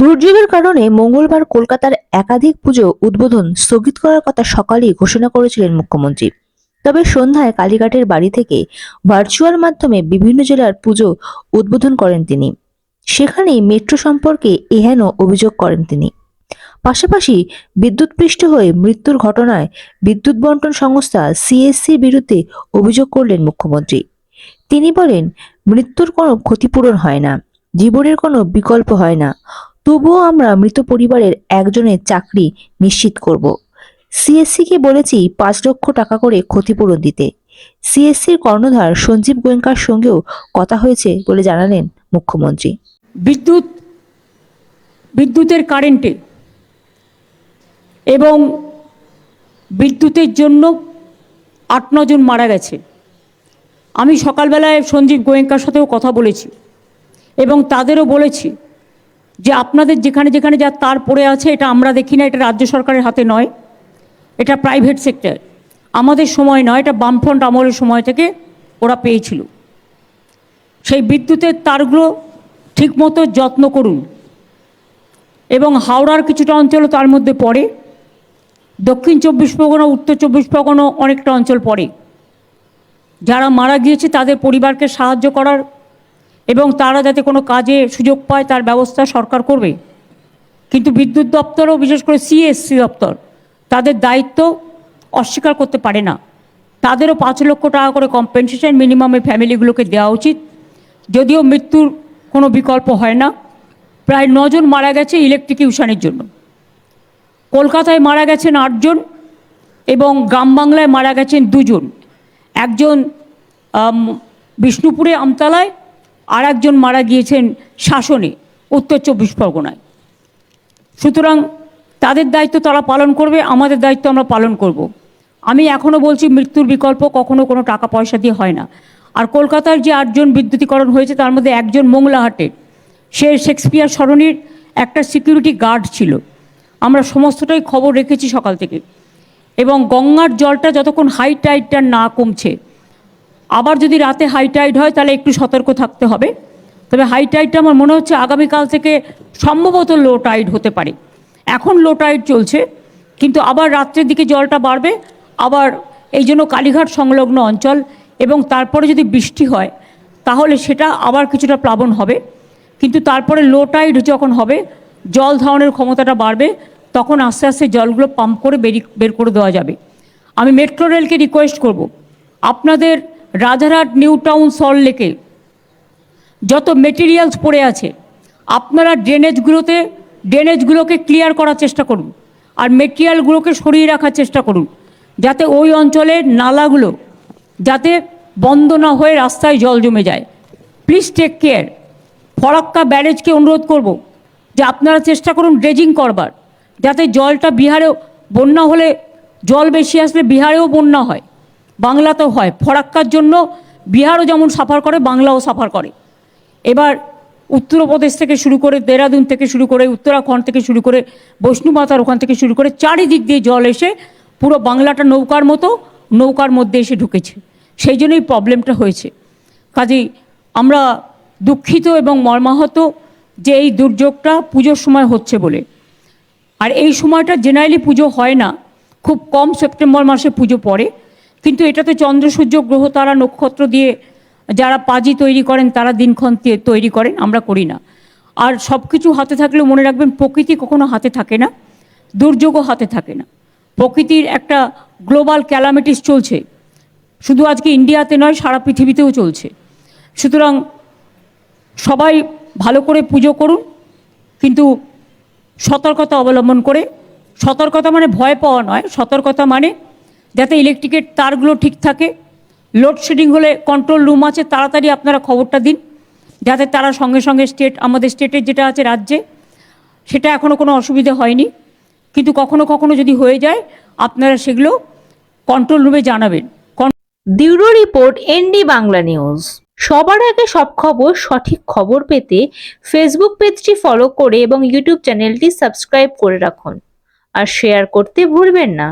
দুর্যোগের কারণে মঙ্গলবার কলকাতার একাধিক পুজো উদ্বোধন স্থগিত করার কথা সকালেই ঘোষণা করেছিলেন মুখ্যমন্ত্রী। তবে সন্ধ্যায় কালীঘাটের বাড়ি থেকে ভার্চুয়াল মাধ্যমে বিভিন্ন জেলার পুজো উদ্বোধন করেন তিনি। সেখানেই মেট্রো সম্পর্কে এহেন অভিযোগ করেন তিনি। পাশাপাশি বিদ্যুৎপৃষ্ট হয়ে মৃত্যুর ঘটনায় বিদ্যুৎ বন্টন সংস্থা সিএসসির বিরুদ্ধে অভিযোগ করলেন মুখ্যমন্ত্রী। তিনি বলেন, মৃত্যুর কোনো ক্ষতিপূরণ হয় না, জীবনের কোনো বিকল্প হয় না। তবুও আমরা মৃত পরিবারের একজনের চাকরি নিশ্চিত করব। সিএসসি কে বলেছি পাঁচ লক্ষ টাকা করে ক্ষতিপূরণ দিতে। সিএসসির কর্ণধার সঞ্জীব গোয়েঙ্কার সঙ্গেও কথা হয়েছে বলে জানালেন মুখ্যমন্ত্রী। বিদ্যুৎ, বিদ্যুতের কারেন্টে এবং বিদ্যুতের জন্য আট নজন মারা গেছে। আমি সকালবেলায় সঞ্জীব গোয়েঙ্কার সাথেও কথা বলেছি এবং তাদেরও বলেছি যে আপনাদের যেখানে যেখানে যা তার পড়ে আছে, এটা আমরা দেখি না, এটা রাজ্য সরকারের হাতে নয়। এটা প্রাইভেট সেক্টর আমাদের সময় নয়, এটা বামফ্রন্ট আমলের সময় থেকে ওরা পেয়েছিল। সেই বিদ্যুতের তারগুলো ঠিকমতো যত্ন করুন। এবং হাওড়ার কিছুটা অঞ্চলও তার মধ্যে পড়ে। দক্ষিণ চব্বিশ পরগনা, উত্তর চব্বিশ পরগনা অনেকটা অঞ্চল পড়ে। যারা মারা গিয়েছে, তাদের পরিবারকে সাহায্য করার এবং তারা যাতে কোনো কাজে সুযোগ পায়, তার ব্যবস্থা সরকার করবে। কিন্তু বিদ্যুৎ দপ্তরও, বিশেষ করে সিএসসি দপ্তর, তাদের দায়িত্ব অস্বীকার করতে পারে না। তাদেরও পাঁচ লক্ষ টাকা করে কম্পেনসেশন মিনিমামে ফ্যামিলিগুলোকে দেওয়া উচিত। যদিও মৃত্যুর কোনো বিকল্প হয় না। প্রায় নজন মারা গেছে ইলেকট্রিকিউশনের জন্য। কলকাতায় মারা গেছেন আটজন এবং গ্রাম বাংলায় মারা গেছেন দুজন। একজন বিষ্ণুপুরে আমতলায় আর একজন মারা গিয়েছেন শাসনে, উত্তর চব্বিশ পরগনায়। সুতরাং তাদের দায়িত্ব তারা পালন করবে, আমাদের দায়িত্ব আমরা পালন করব। আমি এখনও বলছি মৃত্যুর বিকল্প কখনো কোনো টাকা পয়সা দিয়ে হয় না। আর কলকাতার যে আটজন বিদ্যুতীকরণ হয়েছে, তার মধ্যে একজন মোংলাহাটের সে শেক্সপিয়ার সরণির একটা সিকিউরিটি গার্ড ছিল। আমরা সমস্তটাই খবর রেখেছি সকাল থেকে। এবং গঙ্গার জলটা যতক্ষণ হাই টাইডটা না কমছে আবার যদি রাতে হাই টাইড হয়, তাহলে একটু সতর্ক থাকতে হবে। তবে হাই টাইডটা আমার মনে হচ্ছে আগামীকাল থেকে সম্ভবত লো টাইড হতে পারে। এখন লো টাইড চলছে, কিন্তু আবার রাত্রের দিকে জলটা বাড়বে, আবার এই জন্য কালীঘাট সংলগ্ন অঞ্চল এবং তারপরে যদি বৃষ্টি হয়, তাহলে সেটা আবার কিছুটা প্লাবন হবে। কিন্তু তারপরে লো টাইড যখন হবে, জল ধারণের ক্ষমতাটা বাড়বে, তখন আস্তে আস্তে জলগুলো পাম্প করে বেরি বের করে দেওয়া যাবে। আমি মেট্রো রেলকে রিকোয়েস্ট করব। আপনাদের রাজারহাট, নিউ টাউন, সল্ট লেকে যত মেটেরিয়ালস পড়ে আছে, আপনারা ড্রেনেজগুলোতে ড্রেনেজগুলোকে ক্লিয়ার করার চেষ্টা করুন আর মেটেরিয়ালগুলোকে সরিয়ে রাখার চেষ্টা করুন যাতে ওই অঞ্চলের নালাগুলো যাতে বন্ধ না হয়ে রাস্তায় জল জমে যায়। প্লিজ টেক কেয়ার ফরাক্কা ব্যারেজকে অনুরোধ করব যে আপনারা চেষ্টা করুন ড্রেজিং করবার, যাতে জলটা বিহারেও বন্যা হলে, জল বেশি আসলে বিহারেও বন্যা হয়। বাংলাতেও হয়। ফরাক্কার জন্য বিহারও যেমন সাফার করে, বাংলাও সাফার করে। এবার উত্তরপ্রদেশ থেকে শুরু করে, দেরাদুন থেকে শুরু করে, উত্তরাখণ্ড থেকে শুরু করে বৈষ্ণুমাতার ওখান থেকে শুরু করে, চারিদিক দিয়ে জল এসে পুরো বাংলাটা নৌকার মতো, নৌকার মধ্যে এসে ঢুকেছে। সেই জন্যই প্রবলেমটা হয়েছে। কাজেই আমরা দুঃখিত এবং মর্মাহত যে এই দুর্যোগটা পুজোর সময় হচ্ছে বলে। আর এই সময়টা জেনারেলি পুজো হয় না। খুব কম সেপ্টেম্বর মাসে পুজো পড়ে। কিন্তু এটাতে চন্দ্র, সূর্য, গ্রহ, তারা, নক্ষত্র দিয়ে যারা পাজি তৈরি করেন, তারা দিনক্ষণ তৈরি করেন, আমরা করি না। আর সব কিছু হাতে থাকলেও মনে রাখবেন, প্রকৃতি কখনো হাতে থাকে না, দুর্যোগও হাতে থাকে না। প্রকৃতির একটা গ্লোবাল ক্যালামিটিস চলছে। শুধু আজকে ইন্ডিয়াতে নয়, সারা পৃথিবীতেও চলছে। সুতরাং সবাই ভালো করে পুজো করুন, কিন্তু সতর্কতা অবলম্বন করে, সতর্কতা মানে ভয় পাওয়া নয়, সতর্কতা মানে যাতে ইলেকট্রিকের তারগুলো ঠিক থাকে। লোডশেডিং হলে কন্ট্রোল রুম আছে, তাড়াতাড়ি আপনারা খবরটা দিন। যাতে তারা সঙ্গে সঙ্গে স্টেট আমাদের স্টেটের যেটা আছে রাজ্যে, সেটা এখনও কোনো অসুবিধা হয়নি। কিন্তু কখনো কখনো যদি হয়ে যায়, আপনারা সেগুলো কন্ট্রোল রুমে জানাবেন। Bureau report, ND Bangla news. সবার আগে সব খবর, সঠিক খবর পেতে ফেসবুক পেজটি ফলো করে এবং ইউটিউব চ্যানেলটি সাবস্ক্রাইব করে রাখুন। আর শেয়ার করতে ভুলবেন না।